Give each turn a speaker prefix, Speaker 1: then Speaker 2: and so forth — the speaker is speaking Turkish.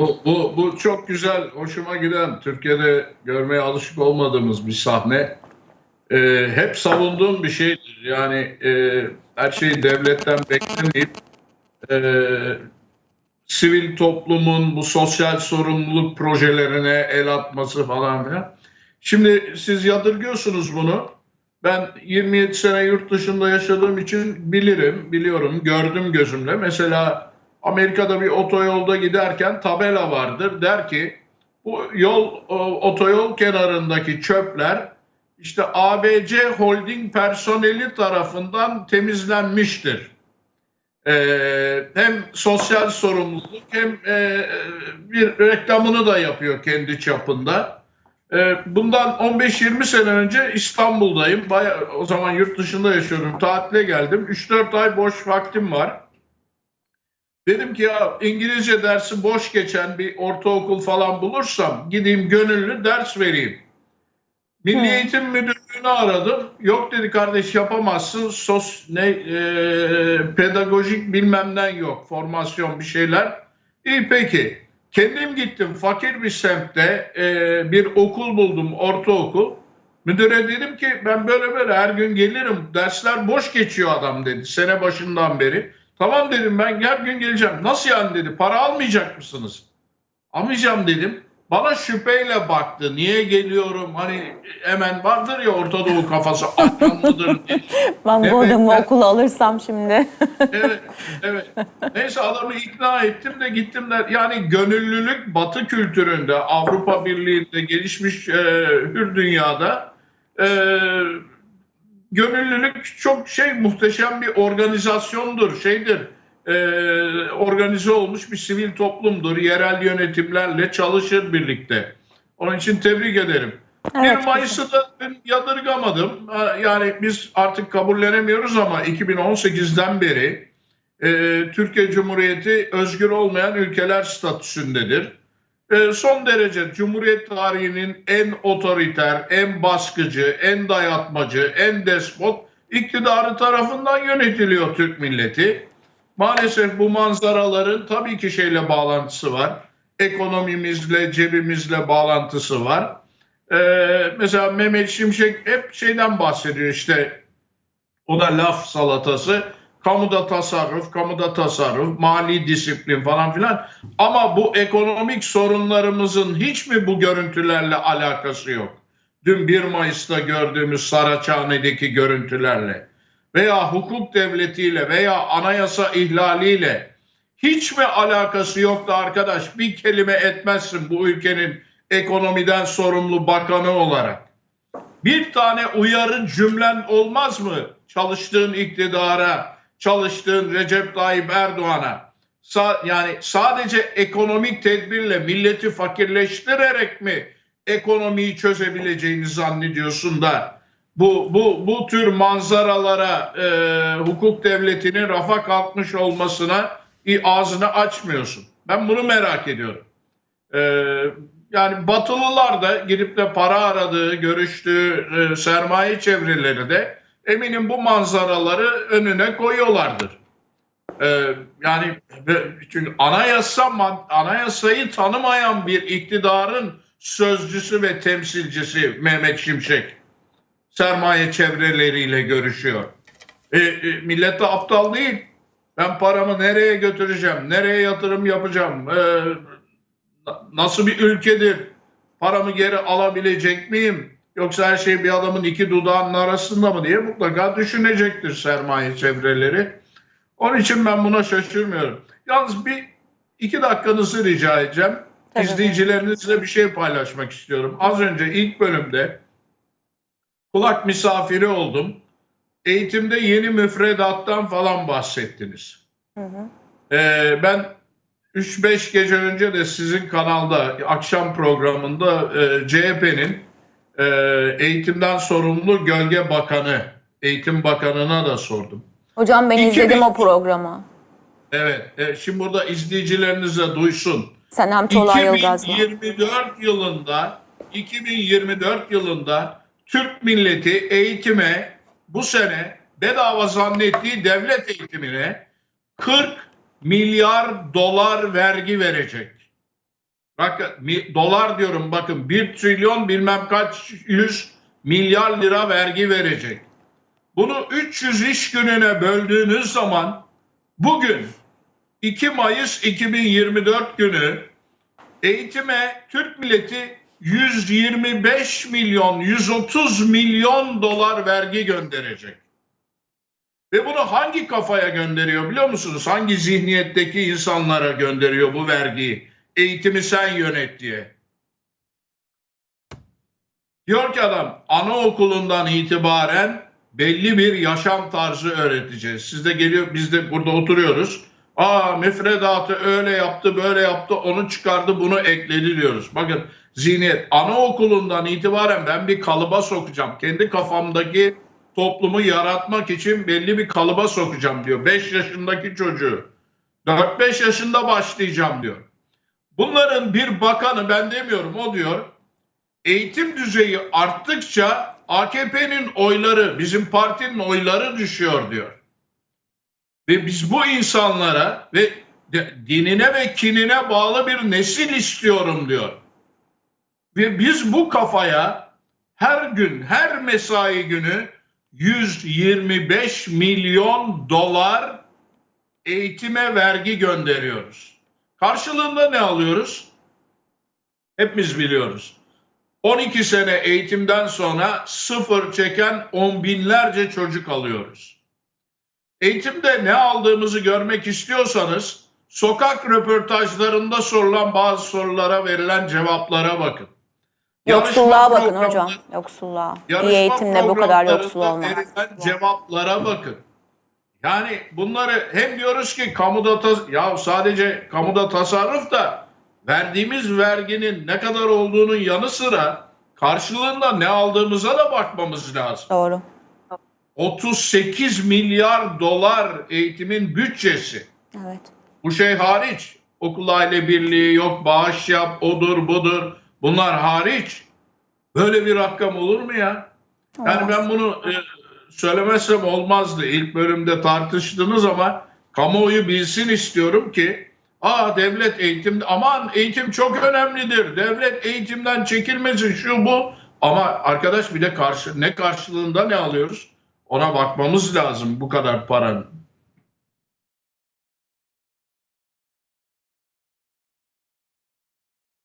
Speaker 1: Bu, bu, bu çok güzel, hoşuma giden, Türkiye'de görmeye alışık olmadığımız bir sahne. Ee, hep savunduğum bir şeydir. Yani e, her şeyi devletten beklemeyip e, sivil toplumun bu sosyal sorumluluk projelerine el atması falan filan. Şimdi siz yadırgıyorsunuz bunu. Ben 27 sene yurt dışında yaşadığım için bilirim, biliyorum, gördüm gözümle. Mesela Amerika'da bir otoyolda giderken tabela vardır. Der ki bu yol otoyol kenarındaki çöpler işte ABC Holding personeli tarafından temizlenmiştir. Ee, hem sosyal sorumluluk hem e, bir reklamını da yapıyor kendi çapında. Ee, bundan 15-20 sene önce İstanbul'dayım. Bayağı, o zaman yurt dışında yaşıyorum. Tatile geldim. 3-4 ay boş vaktim var. Dedim ki ya İngilizce dersi boş geçen bir ortaokul falan bulursam gideyim gönüllü ders vereyim. Milli
Speaker 2: Hı.
Speaker 1: Eğitim Müdürlüğü'nü aradım. Yok dedi kardeş yapamazsın. Sos ne e, pedagojik bilmemden yok. Formasyon bir şeyler. İyi peki. Kendim gittim fakir bir semtte e, bir okul buldum ortaokul. Müdüre dedim ki ben böyle böyle her gün gelirim. Dersler boş geçiyor adam dedi sene başından beri. Tamam dedim ben her gün geleceğim. Nasıl yani dedi para almayacak mısınız? Almayacağım dedim. Bana şüpheyle baktı. Niye geliyorum? Hani hemen vardır ya Orta Doğu kafası aptal mıdır diye.
Speaker 2: Ben
Speaker 1: Evet,
Speaker 2: bu adamı
Speaker 1: ben-
Speaker 2: okula alırsam şimdi.
Speaker 1: Evet, evet. Neyse adamı ikna ettim de gittim de yani gönüllülük Batı kültüründe, Avrupa Birliği'nde gelişmiş e, hür dünyada e, gönüllülük çok şey muhteşem bir organizasyondur, şeydir. E, organize olmuş bir sivil toplumdur. Yerel yönetimlerle çalışır birlikte. Onun için tebrik ederim.
Speaker 2: Evet,
Speaker 1: 1 Mayıs'ı da yadırgamadım. Ha, Yani biz artık kabullenemiyoruz ama 2018'den beri e, Türkiye Cumhuriyeti özgür olmayan ülkeler statüsündedir. E, son derece Cumhuriyet tarihinin en otoriter, en baskıcı, en dayatmacı, en despot iktidarı tarafından yönetiliyor Türk milleti. Maalesef bu manzaraların tabii ki şeyle bağlantısı var. Ekonomimizle, cebimizle bağlantısı var. Ee, mesela Mehmet Şimşek hep şeyden bahsediyor işte o da laf salatası. Kamuda tasarruf, kamuda tasarruf, mali disiplin falan filan. Ama bu ekonomik sorunlarımızın hiç mi bu görüntülerle alakası yok? Dün 1 Mayıs'ta gördüğümüz Saraçhane'deki görüntülerle veya hukuk devletiyle veya anayasa ihlaliyle hiç mi alakası yoktu arkadaş? Bir kelime etmezsin bu ülkenin ekonomiden sorumlu bakanı olarak. Bir tane uyarı cümlen olmaz mı? Çalıştığın iktidara, çalıştığın Recep Tayyip Erdoğan'a. Sa- yani sadece ekonomik tedbirle milleti fakirleştirerek mi ekonomiyi çözebileceğini zannediyorsun da bu bu bu tür manzaralara e, hukuk devletinin rafa kalkmış olmasına i- ağzını açmıyorsun. Ben bunu merak ediyorum. E, yani Batılılar da gidip de para aradığı, görüştüğü e, sermaye çevreleri de eminim bu manzaraları önüne koyuyorlardır. E, yani çünkü anayasa anayasayı tanımayan bir iktidarın sözcüsü ve temsilcisi Mehmet Şimşek sermaye çevreleriyle görüşüyor. E, e, millet de aptal değil. Ben paramı nereye götüreceğim? Nereye yatırım yapacağım? E, na- nasıl bir ülkedir? Paramı geri alabilecek miyim? Yoksa her şey bir adamın iki dudağının arasında mı diye mutlaka düşünecektir sermaye çevreleri. Onun için ben buna şaşırmıyorum. Yalnız bir iki dakikanızı rica edeceğim.
Speaker 2: Tabii.
Speaker 1: İzleyicilerinizle bir şey paylaşmak istiyorum. Az önce ilk bölümde kulak misafiri oldum. Eğitimde yeni müfredattan falan bahsettiniz.
Speaker 2: Hı hı.
Speaker 1: Ee, ben 3-5 gece önce de sizin kanalda akşam programında e, CHP'nin e, eğitimden sorumlu gölge bakanı, eğitim bakanına da sordum.
Speaker 2: Hocam ben
Speaker 1: İki
Speaker 2: izledim
Speaker 1: bin-
Speaker 2: o programı.
Speaker 1: Evet, e, şimdi burada izleyicileriniz de duysun.
Speaker 2: Senem Tolay Ilgaz mı?
Speaker 1: 2024 yılında 2024 yılında Türk milleti eğitime bu sene bedava zannettiği devlet eğitimine 40 milyar dolar vergi verecek. Mi- dolar diyorum bakın 1 trilyon bilmem kaç yüz milyar lira vergi verecek. Bunu 300 iş gününe böldüğünüz zaman bugün 2 Mayıs 2024 günü eğitime Türk milleti 125 milyon 130 milyon dolar vergi gönderecek. Ve bunu hangi kafaya gönderiyor biliyor musunuz? Hangi zihniyetteki insanlara gönderiyor bu vergiyi? Eğitimi sen yönet diye. Diyor ki adam anaokulundan itibaren belli bir yaşam tarzı öğreteceğiz. Siz de geliyor biz de burada oturuyoruz. Aa müfredatı öyle yaptı böyle yaptı onu çıkardı bunu ekledi diyoruz. Bakın zihniyet anaokulundan itibaren ben bir kalıba sokacağım. Kendi kafamdaki toplumu yaratmak için belli bir kalıba sokacağım diyor. 5 yaşındaki çocuğu 4-5 yaşında başlayacağım diyor. Bunların bir bakanı ben demiyorum o diyor eğitim düzeyi arttıkça AKP'nin oyları, bizim partinin oyları düşüyor diyor. Ve biz bu insanlara ve dinine ve kinine bağlı bir nesil istiyorum diyor. Ve biz bu kafaya her gün, her mesai günü 125 milyon dolar eğitime vergi gönderiyoruz. Karşılığında ne alıyoruz? Hepimiz biliyoruz. 12 sene eğitimden sonra sıfır çeken on binlerce çocuk alıyoruz. Eğitimde ne aldığımızı görmek istiyorsanız sokak röportajlarında sorulan bazı sorulara verilen cevaplara bakın.
Speaker 2: Yoksulluğa bakın hocam. Yoksulluğa. İyi eğitimle bu kadar yoksul olmaz.
Speaker 1: verilen cevaplara bakın. Yani bunları hem diyoruz ki kamuda tas ya sadece kamuda tasarruf da verdiğimiz verginin ne kadar olduğunun yanı sıra karşılığında ne aldığımıza da bakmamız lazım.
Speaker 2: Doğru.
Speaker 1: 38 milyar dolar eğitimin bütçesi.
Speaker 2: Evet.
Speaker 1: Bu şey hariç. Okul aile birliği yok, bağış yap, odur budur. Bunlar hariç. Böyle bir rakam olur mu ya? Yani
Speaker 2: Olmaz.
Speaker 1: ben bunu e, söylemezsem olmazdı. İlk bölümde tartıştınız ama kamuoyu bilsin istiyorum ki aa devlet eğitim aman eğitim çok önemlidir. Devlet eğitimden çekilmesin şu bu. Ama arkadaş bir de karşı ne karşılığında ne alıyoruz? Ona bakmamız lazım bu kadar paranın.